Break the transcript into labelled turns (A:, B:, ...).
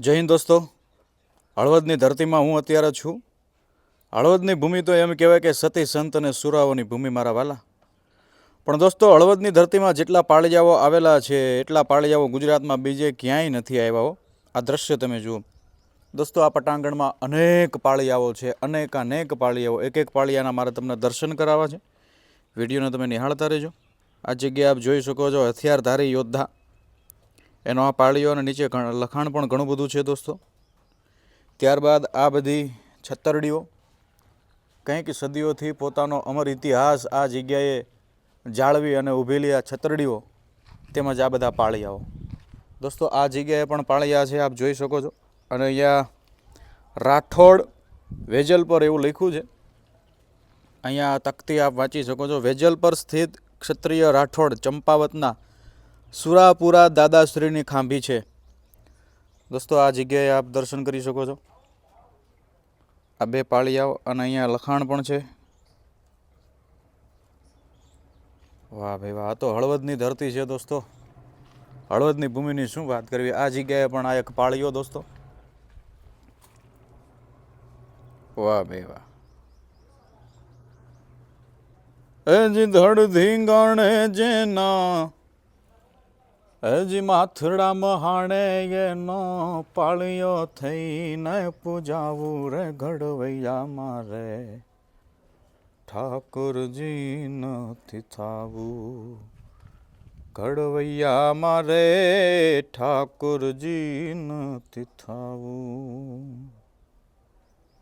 A: જય હિન્દ દોસ્તો. હળવદની ધરતીમાં હું અત્યારે છું. હળવદની ભૂમિ તો એમ કહેવાય કે સતી, સંત અને સુરાઓની ભૂમિ મારા વાલા. પણ દોસ્તો, હળવદની ધરતીમાં જેટલા પાળિયાઓ આવેલા છે, એટલા પાળિયાઓ ગુજરાતમાં બીજે ક્યાંય નથી આવ્યા આ દ્રશ્ય તમે જુઓ. દોસ્તો, આ પટાંગણમાં અનેક પાળિયાઓ છે, અનેક અનેક પાળિયાઓ. એક એક પાળિયાના મારે તમને દર્શન કરાવવા છે. વિડીયોને તમે નિહાળતા રહેજો. આ જગ્યાએ આપ જોઈ શકો છો, હથિયારધારી યોદ્ધા. એનો આ પાળીઓ અને નીચે લખાણ પણ ઘણું બધું છે દોસ્તો. ત્યારબાદ આ બધી છત્તરડીઓ, કંઈક સદીઓથી પોતાનો અમર ઇતિહાસ આ જગ્યાએ જાળવી અને ઊભેલી આ છત્તરડીઓ, તેમજ આ બધા પાળિયાઓ. દોસ્તો, આ જગ્યાએ પણ પાળિયા છે, આપ જોઈ શકો છો. અને અહીંયા રાઠોડ વેજલ પર એવું લખ્યું છે. અહીંયા તકતી આપ વાંચી શકો છો. વેજલ પર સ્થિત ક્ષત્રિય રાઠોડ ચંપાવતના સુરાપુરા દાદાશ્રીની ખાંભી છે. દોસ્તો, આ જગ્યાએ આપ દર્શન કરી શકો છો. આ બે પાળીયાઓ અને અહીંયા લખાણ પણ છે. વાહ ભાઈ વાહ, આ તો હળવદની ધરતી છે દોસ્તો. હળવદની ભૂમિની શું વાત કરવી? આ જગ્યાએ પણ આ એક પાળીઓ દોસ્તો. વાહ ભાઈ વાહ. હજી ધડ ધીંગાણે જેના હજી માથડા મહાણે એનો પાળિયો થઈને પૂજાવું રે ઘડવૈયા મારે. ઠાકોરજી નથી થાવું. ઘડવૈયા મારે ઠાકોરજી નથી થાવું.